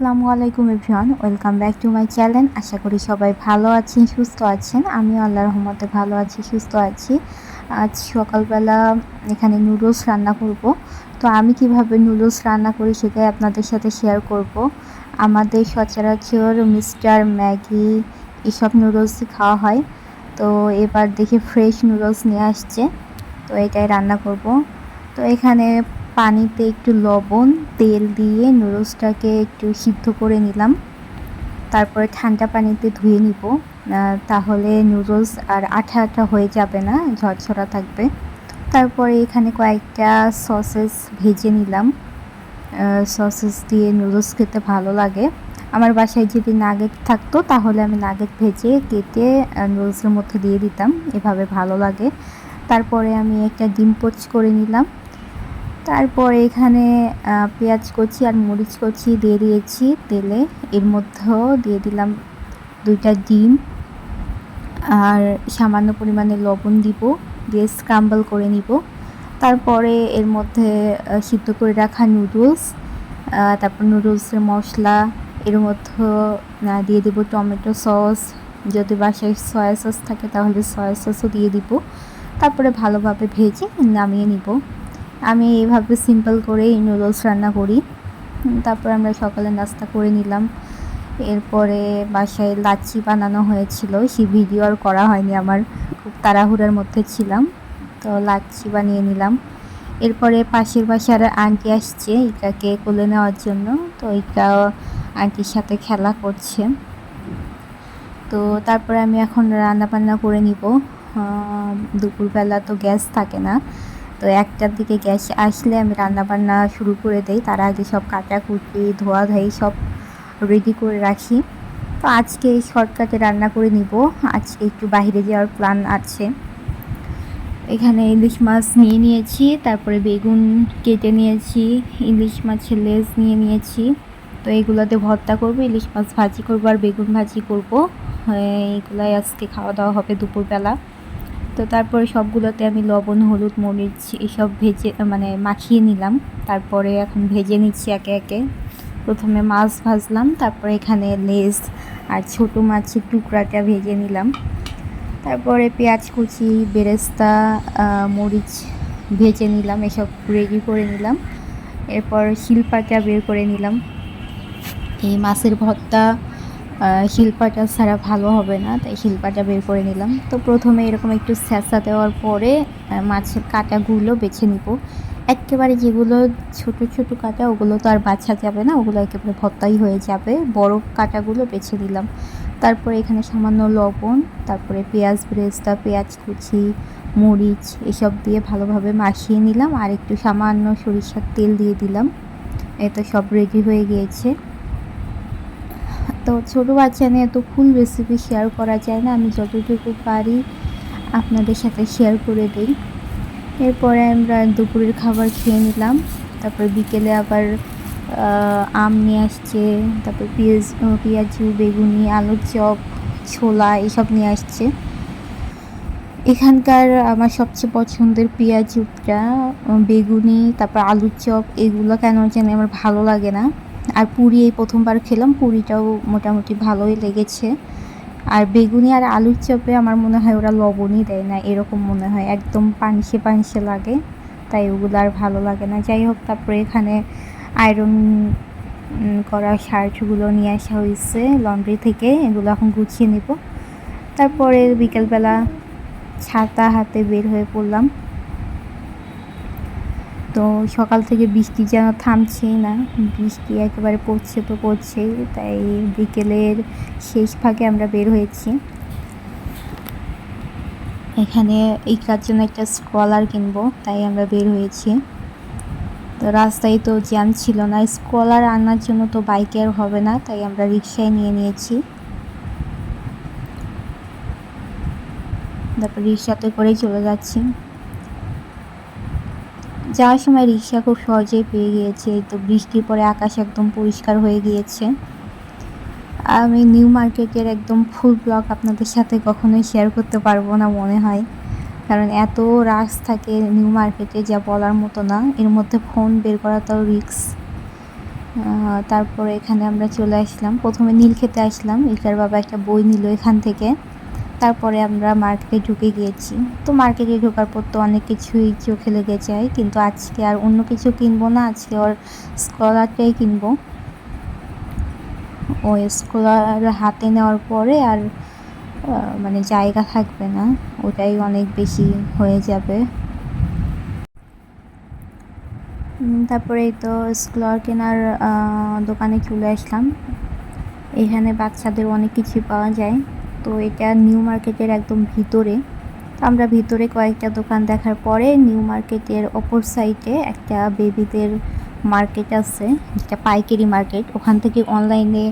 আসসালামু আলাইকুম everyone, welcome back to my channel. আশা করি সবাই ভালো আছেন, সুস্থ আছেন। আমি আল্লাহর রহমতে ভালো আছি, সুস্থ আছি। আজ সকালবেলা এখানে নুডলস রান্না করব। তো আমি কীভাবে নুডলস রান্না করি সেটাই আপনাদের সাথে শেয়ার করব। আমাদের সচরাচর মিস্টার ম্যাগি এসব নুডলসই খাওয়া হয়। তো এবার দেখি ফ্রেশ নুডলস নিয়ে আসছে। তো এটাই রান্না করব। তো এখানে পানিতে একটু লবণ, তেল দিয়ে নুডলসটাকে একটু সিদ্ধ করে নিলাম। তারপরে ঠান্ডা পানিতে ধুয়ে নিব। তাহলে নুডলস আর আঠা আঠা হয়ে যাবে না, ঝরঝরা থাকবে। তারপরে এখানে কয়েকটা সসেস ভেজে নিলাম। সসেস দিয়ে নুডলস খেতে ভালো লাগে। আমার বাসায় যদি নাগেট থাকতো, তাহলে আমি নাগেট ভেজে কেটে নুডলসের মধ্যে দিয়ে দিতাম। এভাবে ভালো লাগে। তারপরে আমি একটা ডিম পোচ করে নিলাম। তারপর এখানে পেঁয়াজ কচি আর মরিচ কচি দিয়ে দিয়েছি তেলে। এর মধ্যেও দিয়ে দিলাম দুইটা ডিম। আর সামান্য পরিমাণে লবণ দিব, দিয়ে স্ক্রাম্বল করে নিব। তারপরে এর মধ্যে সিদ্ধ করে রাখা নুডলস তারপর নুডলসের মশলা, এর মধ্যে দিয়ে দিব টমেটো সস। যদি বাসায় সয়া সস থাকে তাহলে সয়া সসও দিয়ে দিব। তারপরে ভালোভাবে ভেজে নামিয়ে নিব। আমি এইভাবে সিম্পল করেই নুডলস রান্না করি। তারপর আমরা সকালে নাস্তা করে নিলাম। এরপরে বাসায় লাচ্ছি বানানো হয়েছিল। সেই ভিডিও আর করা হয়নি আমার। খুব তাড়াহুড়ার মধ্যে ছিলাম। তো লাচ্ছি বানিয়ে নিলাম। এরপরে পাশের বাসার আন্টি আসছে ইকাকে কোলে নেওয়ার জন্য। তো ইকা আন্টির সাথে খেলা করছে। তো তারপরে আমি এখন রান্না বান্না করে নিব। দুপুরবেলা তো গ্যাস থাকে না। তো একটার দিকে গ্যাস আসলে আমি রান্না বান্না শুরু করে দেই। তার আগে সব কাটাকুটি ধোয়া ধাই সব রেডি করে রাখি। তো আজকে এই শর্টকাটে রান্না করে নিব। আজকে একটু বাইরে যাওয়ার প্ল্যান আছে। এখানে ইলিশ মাছ নিয়ে নিয়েছি, তারপরে বেগুন কেটে নিয়েছি, ইলিশ মাছের লেজ নিয়ে নিয়েছি। তো এগুলোতে ভর্তা করব, ইলিশ মাছ ভাজি করব আর বেগুন ভাজি করব। এগুলাই আজকে খাওয়া দাওয়া হবে দুপুরবেলা। তো তারপরে সবগুলোতে আমি লবণ, হলুদ, মরিচ এসব ভেজে মানে মাখিয়ে নিলাম। তারপরে এখন ভেজে নিচ্ছি একে একে। প্রথমে মাছ ভাজলাম, তারপরে এখানে লেস আর ছোট মাছের টুকরাটা ভেজে নিলাম। তারপরে পেঁয়াজ কুচি, বেরেস্তা মরিচ ভেজে নিলাম, এসব রেডি করে নিলাম। এরপর শিলপাটা বের করে নিলাম। এই মাছের ভর্তা শিল্পাটা ছাড়া ভালো হবে না, তাই শিল্পাটা বের করে নিলাম। তো প্রথমে এরকম একটু স্যাঁচা দেওয়ার পরে মাছের কাটাগুলো বেছে নিব। একেবারে যেগুলো ছোট ছোট কাটা, ওগুলো তো আর বাছা যাবে না, ওগুলো একেবারে ভত্তাই হয়ে যাবে। বড় কাটাগুলো বেছে নিলাম। তারপরে এখানে সামান্য লবণ, তারপরে পেঁয়াজ ব্রেস্তা, পেঁয়াজ কুচি, মরিচ, এসব দিয়ে ভালোভাবে মাখিয়ে নিলাম। আর একটু সামান্য সরিষার তেল দিয়ে দিলাম। এটা সব রেডি হয়ে গিয়েছে। তো ছোটো বাচ্চা নিয়ে তো ফুল রেসিপি শেয়ার করা যায় না। আমি যতটুকু পারি আপনাদের সাথে শেয়ার করে দিই। এরপরে আমরা দুপুরের খাবার খেয়ে নিলাম। তারপর বিকেলে আবার আম নিয়ে আসছে, তারপর পেঁয়াজ, পেঁয়াজু, বেগুনি, আলুর চপ, ছোলা এসব নিয়ে আসছে। এখানকার আমার সবচেয়ে পছন্দের পেঁয়াজুটা, বেগুনি, তারপর আলুর চপ, এগুলো কেন জানি আমার ভালো লাগে না। আর পুরি এই প্রথমবার খেলাম, পুরিটাও মোটামুটি ভালোই লেগেছে। আর বেগুনি আর আলুর চপে আমার মনে হয় ওরা লবণই দেয় না, এরকম মনে হয়, একদম পানসে পানসে লাগে, তাই ওগুলো আর ভালো লাগে না। যাই হোক, তারপরে এখানে আয়রন করা শার্টগুলো নিয়ে আসা হয়েছে লন্ড্রি থেকে, এগুলো এখন গুছিয়ে নেব। তারপরে বিকেলবেলা ছাতা হাতে বের হয়ে পড়লাম। তো সকাল থেকে বৃষ্টি যেন থামছেই না। বৃষ্টি একেবারে পড়ছে তো পড়ছেই, তাই বিকেলের শেষ ভাগে আমরা বের হয়েছি। এখানে এই কাজ জন্য একটা স্কলার কিনবো, তাই আমরা বের হয়েছি। তো রাস্তায় তো জ্যাম ছিল না, স্কলার আনার জন্য তো বাইকে আর হবে না, তাই আমরা রিক্সায় নিয়ে নিয়েছি। তারপর রিক্সাতে করেই চলে যাচ্ছি। যাওয়ার সময় রিক্সা খুব সহজেই পেয়ে গিয়েছে। তো বৃষ্টির পরে আকাশ একদম পরিষ্কার হয়ে গিয়েছে। আমি নিউ মার্কেটের একদম ফুল ব্লগ আপনাদের সাথে কখনোই শেয়ার করতে পারব না মনে হয়। কারণ এত রাশ থাকে নিউ মার্কেটে, যা বলার মতো না। এর মধ্যে ফোন বের করা তাও রিক্স তারপরে এখানে আমরা চলে আসলাম। প্রথমে নীল খেতে আসলাম। ইকার বাবা একটা বই নিল এখান থেকে। তারপরে আমরা মার্কেটে ঢুকে গিয়েছি। তো মার্কেটে ঢোকার পর তো অনেক কিছুই চোখে লেগে যায়, কিন্তু আজকে আর অন্য কিছু কিনবো না, আজকে ওর স্কলারটাই কিনবো। ও স্কলার হাতে নেওয়ার পরে আর মানে জায়গা থাকবে না, ওটাই অনেক বেশি হয়ে যাবে। তারপরে এই তো স্কলার কেনার দোকানে চলে আসলাম। এখানে বাচ্চাদের অনেক কিছু পাওয়া যায়। তো এটা নিউ মার্কেটের একদম ভিতরে। আমরা ভিতরে কয়েকটা দোকান দেখার পরে নিউ মার্কেটের অপর সাইডে একটা বেবিদের মার্কেট আছে যেটা পাইকারি মার্কেট। ওখান থেকে অনলাইনে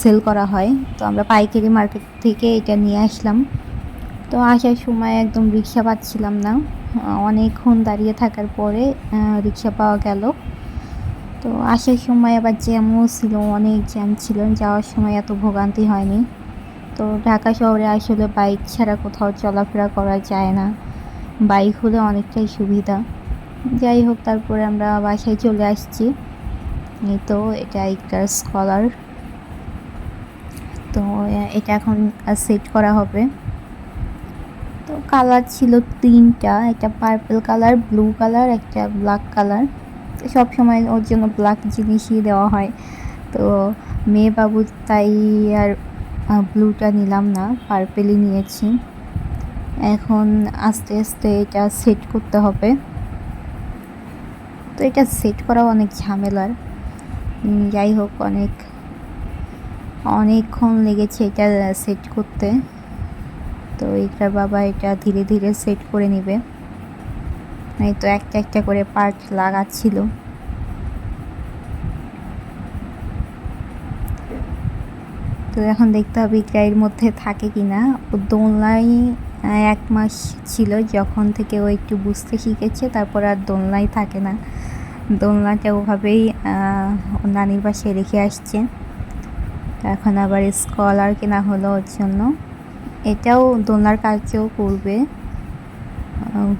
সেল করা হয়। তো আমরা পাইকারি মার্কেট থেকে এটা নিয়ে আসলাম। তো আসার সময় একদম রিক্সা পাচ্ছিলাম না। অনেকক্ষণ দাঁড়িয়ে থাকার পরে রিক্সা পাওয়া গেল। তো আসার সময় আবার জ্যামও ছিল, অনেক জ্যাম ছিল। যাওয়ার সময় এত ভোগান্তি হয়নি। তো ঢাকা শহরে আসলে বাইক ছাড়া কোথাও চলাফেরা করা যায় না। বাইক হলে অনেকটাই সুবিধা। যাই হোক, তারপরে আমরা বাসায় চলে আসছি। এই তো, এটা একটা স্কলার তো, এটা এখন সেট করা হবে। তো কালার ছিল তিনটা, একটা পার্পল কালার ব্লু কালার একটা ব্ল্যাক কালার সব সময় ওর জন্য ব্ল্যাক জিনিসই দেওয়া হয়। তো মেয়ে বাবু তাই আর ব্লুটা নিলাম না পার্পেলই নিয়েছি। এখন আস্তে আস্তে এটা সেট করতে হবে। তো এটা সেট করা অনেক ঝামেলার। যাই হোক, অনেক, অনেকক্ষণ লেগেছে এটা সেট করতে। তো এটা বাবা এটা ধীরে ধীরে সেট করে নেবে। এই তো একটা একটা করে পার্ট লাগাচ্ছিল। তো এখন দেখতে হবে এর মধ্যে থাকে কি না ও দোলনায় এক মাস ছিল যখন থেকে ও একটু বুঝতে শিখেছে, তারপর আর দোলনায় থাকে না। দোলনাটা ওভাবেই নানির পাশে রেখে আসছে। এখন আবার স্কলার কেনা হলো ওর জন্য। এটাও দোলনার কাজও করবে।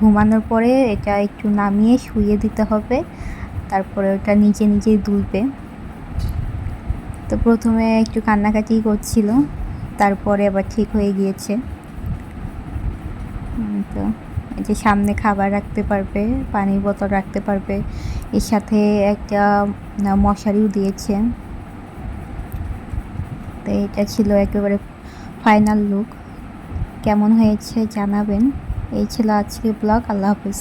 ঘুমানোর পরে এটা একটু নামিয়ে শুয়ে দিতে হবে। তারপরে ওটা নিজে নিজেই দুলবে। তো প্রথমে একটু কান্নাকাটি করছিল, তারপরে আবার ঠিক হয়ে গিয়েছে। তো এই যে সামনে খাবার রাখতে পারবে, পানির বোতল রাখতে পারবে, এর সাথে একটা মশারিও দিয়েছে। তো এটা ছিল একেবারে ফাইনাল লুক। কেমন হয়েছে জানাবেন। এই ছিল আজকে ব্লগ। আল্লাহ হাফিজ।